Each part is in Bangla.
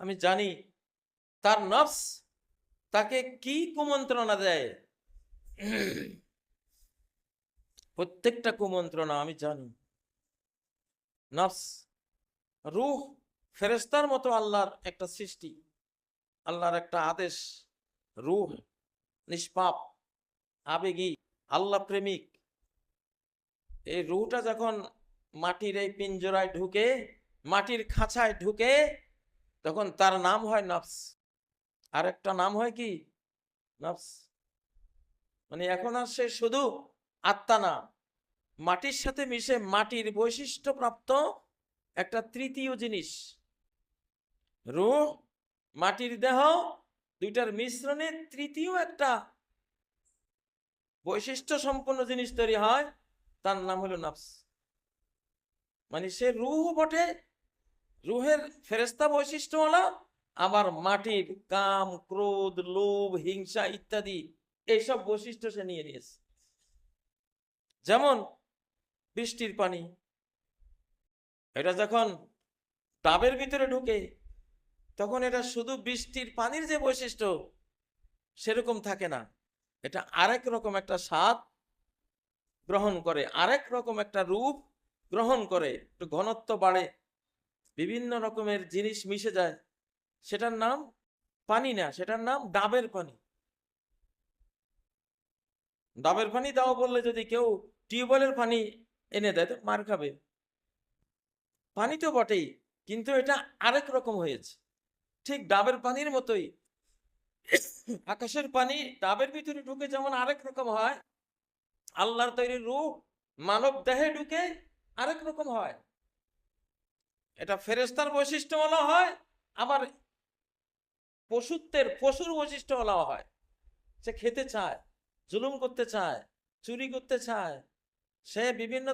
আমি জানি তার নফস তাকে কি কুমন্ত্রণা দেয়? প্রত্যেকটা কুমন্ত্রণা আমি জানি। নফস রূহ ফেরেস্তার মতো আল্লাহর একটা সৃষ্টি আল্লাহর একটা আদেশ রূহ নিষ্পাপ আবেগী আল্লাহ প্রেমিক। এই রুহটা যখন মাটির এই পিঞ্জরায় ঢুকে, মাটির খাঁচায় ঢুকে, তখন তার নাম হয় নফস। আর একটা নাম হয় কি? নফস। মানে এখন আর সে শুধু আত্মা না, মাটির সাথে মিশে মাটির বৈশিষ্ট্য প্রাপ্ত একটা তৃতীয় জিনিস। রুহ, মাটির দেহ, দুইটার মিশ্রণে তৃতীয় একটা বৈশিষ্ট্য সম্পন্ন জিনিস তৈরি হয়, তার নাম হলো নফস। মানে সে রুহ বটে। রুহের ফেরেস্তা বৈশিষ্ট্যওয়ালা আবার মাটির কাম, ক্রোধ, লোভ, হিংসা ইত্যাদি, এইসব বৈশিষ্ট্য সে নিয়ে নিয়েছে। যেমন বৃষ্টির পানি, এটা যখন ডাবের ভিতরে ঢুকে, তখন এটা শুধু বৃষ্টির পানির যে বৈশিষ্ট্য, সেরকম থাকে না। এটা আরেক রকম একটা স্বাদ গ্রহণ করে, আরেক রকম একটা রূপ গ্রহণ করে, একটু ঘনত্ব বাড়ে, বিভিন্ন রকমের জিনিস মিশে যায়, সেটার নাম পানি না, সেটার নাম ডাবের পানি। ডাবের পানি দাও বললে যদি কেউ টিউবওয়েলের পানি এনে দেয়, তো মার খাবে। পানি তো বটেই, কিন্তু এটা আরেক রকম হয়েছে। ঠিক ডাবের পানির মতোই, আকাশের পানি ডাবের ভিতরে ঢুকে যেমন আরেক রকম হয়, আল্লাহর তৈরি রূপ মানব দেহে ঢুকে আরেক রকম হয়। এটা ফেরেস্তার বৈশিষ্ট্য বলা হয়, আবার পশুত্বের, পশুর বৈশিষ্ট্য বলা হয়। সে খেতে চায়, জুলুম করতে চায়, চুরি করতে চায়, সে বিভিন্ন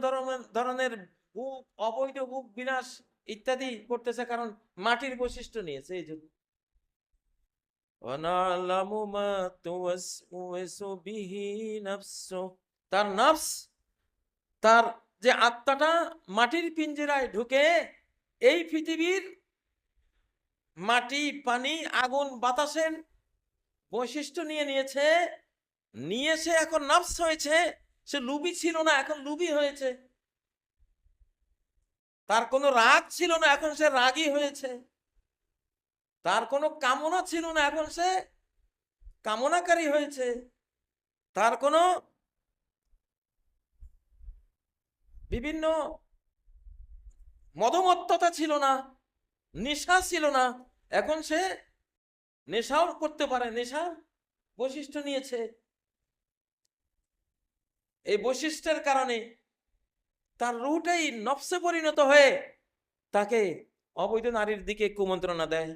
ধরনের বুক অবৈধ বুক বিনাশ ইত্যাদি করতেছে কারণ মাটির বৈশিষ্ট্য নিয়েছে এই জন্য। তার নফস, তার যে আত্মাটা মাটির পিঞ্জরায় ঢুকে এই পৃথিবীর মাটি, পানি, আগুন, বাতাসের বৈশিষ্ট্য নিয়ে নিয়েছে, নিয়ে সে এখন নফস হয়েছে, সে লুবি ছিল না, এখন লুবি হয়েছে। তার কোনো রাগ ছিল না, এখন সে রাগী হয়েছে। তার কোনো কামনা ছিল না, এখন সে কামনাকারী হয়েছে। তার কোনো বিভিন্ন মদমত্ততা ছিল না, নেশা ছিল না। এখন সে নেশাও করতে পারে, নেশা বৈশিষ্ট্য নিয়েছে। এই বৈশিষ্ট্যের কারণে তার রুটাই নফসে পরিণত হয়ে তাকে অবৈধ নারীর দিকে কুমন্ত্রণা দেয়।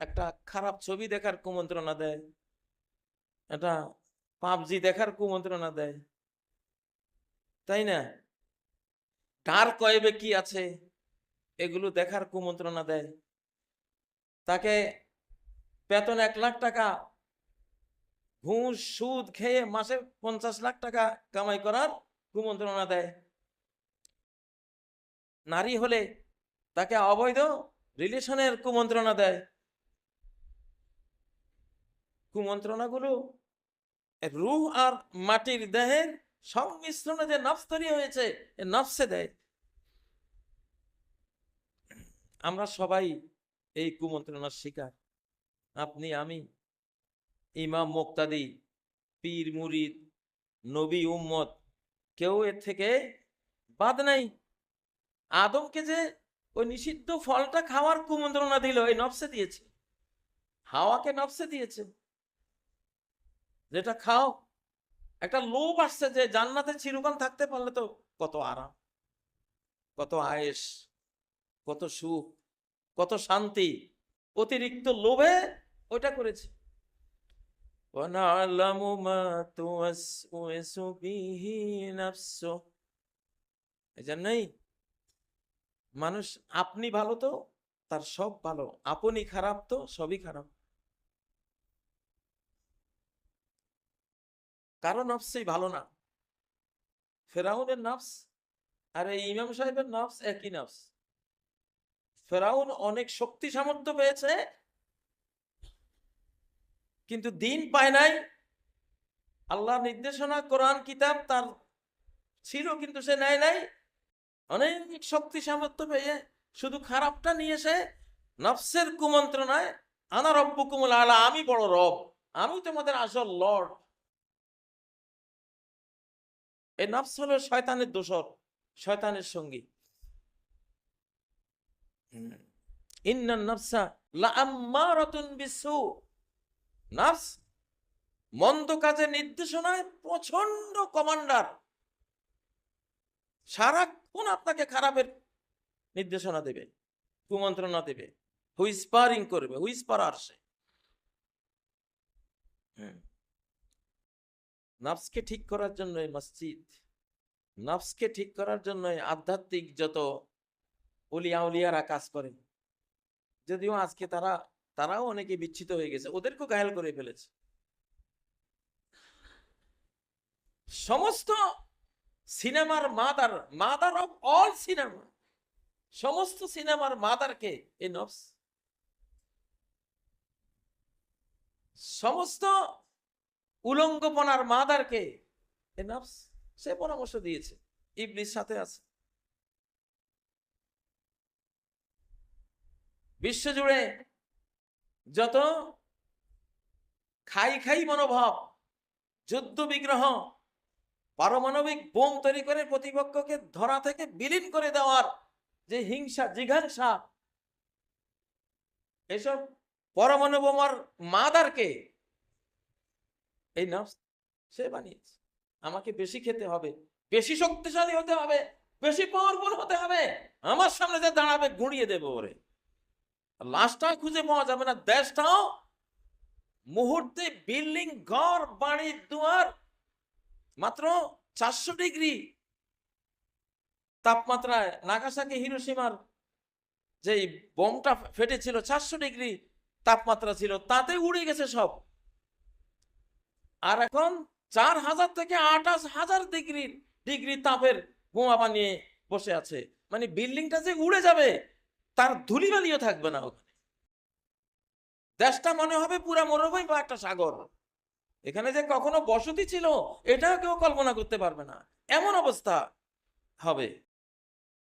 একটা খারাপ ছবি দেখার কুমন্ত্রণা দেয়। একটা পাবজি দেখার কুমন্ত্রণা দেয়। তাই না? কার কয়েবে কি আছে? এগুলো দেখার কুমন্ত্রণা দেয়। তাকে বেতন এক লাখ টাকা, ঘুষ, সুদ খেয়ে মাসে পঞ্চাশ লাখ টাকা কামাই করার কুমন্ত্রণা দেয়। নারী হলে তাকে অবৈধ রিলেশনের কুমন্ত্রণা দেয়। কুমন্ত্রণাগুলো রুহ আর মাটির দেহের সংমিশ্রণে যে নফস তৈরি হয়েছে, এ নফসে দেয়। আমরা সবাই এই কুমন্ত্রণার শিকার। আপনি, আমি, ইমাম মোক্তাদি, পীর মুরিদ, নবী উম্মত, কেউ এর থেকে বাদ নাই। আদমকে যে ওই নিষিদ্ধ ফলটা খাওয়ার কুমন্ত্রণা দিল, এই নফসে দিয়েছে। হাওয়াকে নফসে দিয়েছে। যেটা খাও একটা লোভ আসছে যে জান্নাতে চিরকাল থাকতে পারলে তো কত আরাম কত আয়েস কত সুখ কত শান্তি অতিরিক্ত লোভে ওইটা করেছে وَنَعْلَمُ مَا تُوَسْوِسُ بِهِ نَفْسُهُ এজন্যই মানুষ আপনি ভালো তো তার সব ভালো আপনি খারাপ তো সবই খারাপ কারও নফসই ভালো না। ফেরাউনের নফস আর এই ইমাম সাহেবের নফস একই নফস। ফেরাউন অনেক শক্তি সামর্থ্য পেয়েছে, কিন্তু দিন পায় নাই। আল্লাহ নির্দেশনা, কোরআন, কিতাব তার ছিল কিন্তু সে নেয় নাই। অনেক শক্তি সামর্থ্য পেয়ে শুধু খারাপটা নিয়ে সে নফসের কুমন্ত্রণায়, আনা রব্বু কুমুল আলা আমি বড় রব আমি তোমাদের আসল লর্ড এই নফস হলো শয়তানের দোষর, শয়তানের সঙ্গী। মন্দ নির্দেশনায় প্রচণ্ড কমান্ডার। সারাক্ষণ আপনাকে খারাপের নির্দেশনা দেবে, কুমন্ত্রণা দেবে, হুইসপারিং করবে, হুইসপার আসে। নফসকে ঠিক করার জন্য এই মসজিদ, নফসকে ঠিক করার জন্য আধ্যাত্মিক যত উলিয়া উলিয়ারা কাজ করে। যদিও আজকে তারা, তারাও অনেকে বিচ্ছিত হয়ে গেছে, ওদেরকেও ঘায়াল করে ফেলেছে। সমস্ত সিনেমার mother mother of all cinema, সমস্ত সিনেমার মাদারকে এই নফস। সমস্ত উলঙ্গপনার মাদারকে সে পরামর্শ দিয়েছে। ইবলিস সাথে আছে। বিশ্বজুড়ে যত খাই খাই মনোভাব, যুদ্ধ বিগ্রহ, পারমাণবিক বোম তৈরি করে প্রতিপক্ষকে ধরা থেকে বিলীন করে দেওয়ার যে হিংসা, জিঘাংসা, এসব পরমাণু বোমার মাদারকে এই নফস সে বানিয়েছে। আমাকে বেশি খেতে হবে, বেশি শক্তিশালী হতে হবে, বেশি পাওয়ারফুল হতে হবে। আমার সামনে যে দাঁড়াবে, গুঁড়িয়ে দেবে ওরে। লাশটা খুঁজে পাওয়া যাবে না, দেশটাও। মুহূর্তে বিল্ডিং, ঘর, বাড়ি, দুয়ার, মাত্র চারশো ডিগ্রি তাপমাত্রায় নাগাসাকি হিরোসীমার যে বোমটা ফেটেছিল, চারশো ডিগ্রি তাপমাত্রা ছিল, তাতে উড়ে গেছে সব। আর এখন চার হাজার থেকে আঠাশ হাজার ডিগ্রি ডিগ্রি তাপের বোমা বানিয়ে বসে আছে। মানে বিল্ডিংটা যে উড়ে যাবে, তার ধুলিবালিও থাকবে না ওখানে। দেশটা মনে হবে পুরা মরুভূমি বা একটা সাগর। এখানে যে কখনো বসতি ছিল, এটাও কেউ কল্পনা করতে পারবে না। এমন অবস্থা হবে।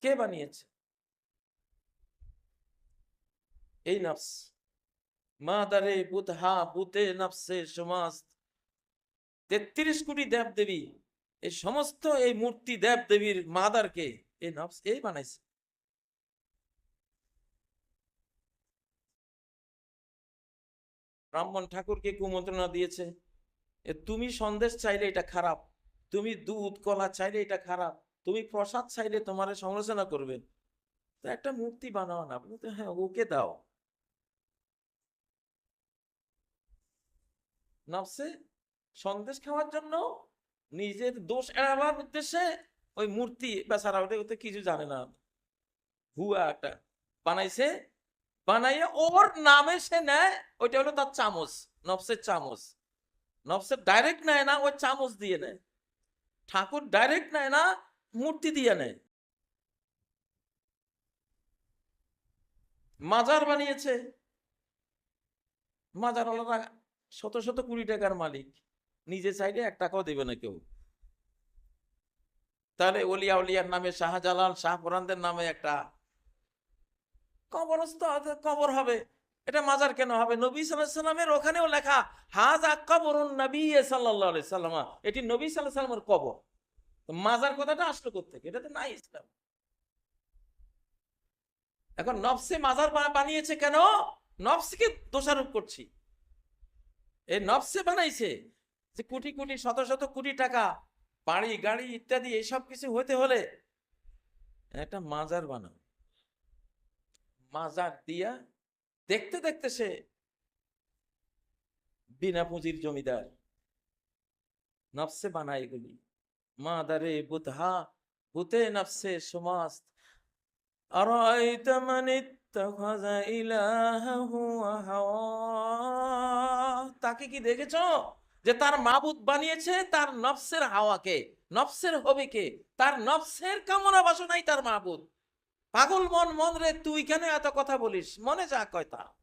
কে বানিয়েছে? এই নফস। মা দারে বুধহা বুতে নফসে সমাজ তেত্রিশ কোটি দেব দেবী এই সমস্ত এই মূর্তি দেব দেবীর মাদারকে এই নফস এই বানাইছে। ব্রাহ্মণ ঠাকুরকে কুমন্ত্রণা দিয়েছে তুমি সন্দেশ চাইলে এটা খারাপ, তুমি দুধ, কলা চাইলে এটা খারাপ, তুমি প্রসাদ চাইলে তোমার সমালোচনা করবে। তো একটা মূর্তি বানাও না। আপনি তো হ্যাঁ ওকে দাও। নফসে সন্দেশ খাওয়ার জন্য নিজের দোষ এড়াবার উদ্দেশ্যে ওই মূর্তি বেচারা ওটা ওতে কিছু জানে না। হুয়া একটা বানাইছে। বানাইয়ে ওর নামে সে নেয়, ওইটা হলো তার চামচ, নফসের চামচ। নফসের ডাইরেক্ট নেয় না ওই চামচ দিয়ে নেয়। ঠাকুর ডাইরেক্ট নেয় না, মূর্তি দিয়ে নেয়। মাজার বানিয়েছে। মাজার শত শত কুড়ি টাকার মালিক। নিজে চাইলে এক টাকাও দেবে না কেউ। তাহলে অলিয়া উলিয়ার নামে শাহজালাল, শাহপুরানদের নামে একটা কবরস্থ কবর হবে। এটা মাজার কেন হবে? নবী সাল্লামের ওখানেও লেখা হাজা কবরুন নবী সাল্লাহ সাল্লামা। এটি নবী সাল্লাহ সাল্লামের কবর। মাজার কথাটা আসলো কোথেকে এটা তো নাই ইসলাম। এখন নফসে মাজার বানিয়েছে কেন? নফসকে দোষারোপ করছি। এই নফসে বানাইছে। যে কোটি কোটি শত শত কোটি টাকা বাড়ি গাড়ি ইত্যাদি এইসব কিছু হতে হলে একটা মাজার বানাও মাজার দিয়া দেখতে দেখতে সে বিনা পুঁজির জমিদার নফসে বানায় এগুলি মাদারে বুধহা বুতে নফসে সমাজ أرأيت من اتخذ إلهه هواه তাকে কি দেখেছো যে তার মাবুদ বানিয়েছে, তার নফসের হাওয়াকে, নফসের হবিকে, তার নফসের কামনা বাসনাই তার মাবুদ। পাগল মন মন রে, তুই কেন এত কথা বলিস? মনে যা কয় তা।